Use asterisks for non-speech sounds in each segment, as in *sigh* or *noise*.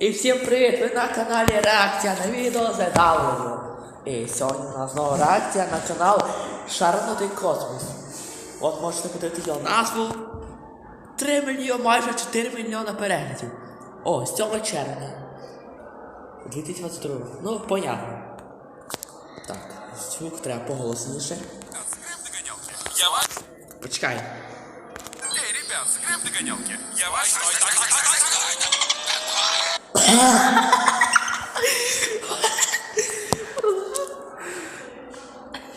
І всім привіт! Ви на каналі Реакція на відео задавлено. І сьогодні у нас знову реакція на канал Шарнутий Космос. От можете подивитися його назву. 3 мільйони, майже 4 мільйони переглядів. О, 7 червня. 2022 Ну, понятно. Так, звук треба поголосніше. Скрэп догонялки. Я ваш... Почекай. Эй, ребят, скрэп догонялки. Я ваш...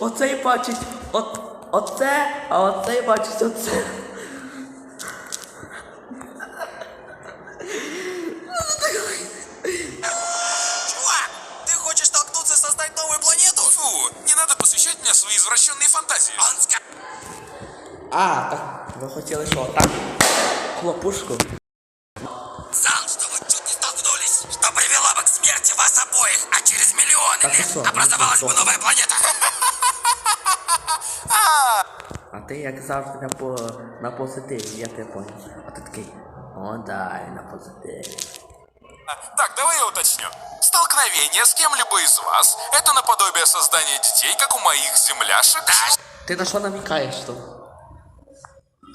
Оцей бачить от, оце, а оцей бачить оце. Чувак, ты хочешь столкнуться и создать новую планету? Фу, не надо посвящать меня свои извращенные фантазии. Он. А, так, ви хотіли що, так? Хлопушку. Знал, что смерти вас обоих, а через миллионы Так и лет что, образовалась ну, бы что? новая планета. *laughs* А ти як завжди на, по, на позитиві, я тебе понял. А ти такий, о да, я на позитиві. Так, давай я уточню. Столкновение с кем-либо из вас – это наподобие создания детей, как у моих земляшек? Ти на що намікаєш то?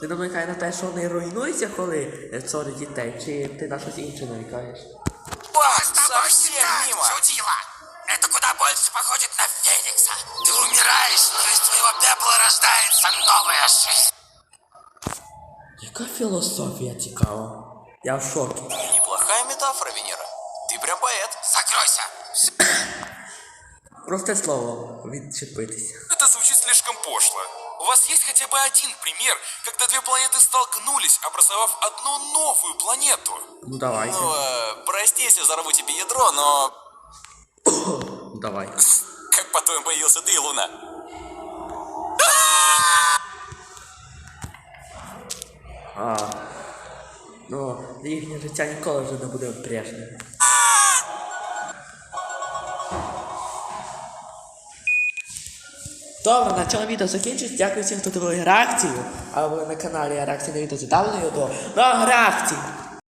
Ти намікаєш на те, що не руйнується, коли е, ссорить дітей, чи ти на щось інше намікаєш? Совсем мимо. Чудила. Это куда больше походит на Феникса. Ты умираешь, но из твоего пепла рождается новая жизнь. Яка філософія цікава? Я в шокі. Неплохая метафора, Венера. Ты прям поэт. Закройся. Просте слово, відчепитися. Это звучит слишком пошло. У вас есть хотя бы один пример, когда две планеты столкнулись, образовав одну новую планету? Ну давайте. Ну, э, прости, если взорву тебе ядро, но Ну, *coughs* давай. как по-твоему появился ты, Луна? А. Ну, їхнє життя ніколи вже не буде прежнім. Добре, на цьому відео закінчується. Дякую всім, хто дивив реакцію. А ви на каналі реакція на відео задавлено до нових реакцій.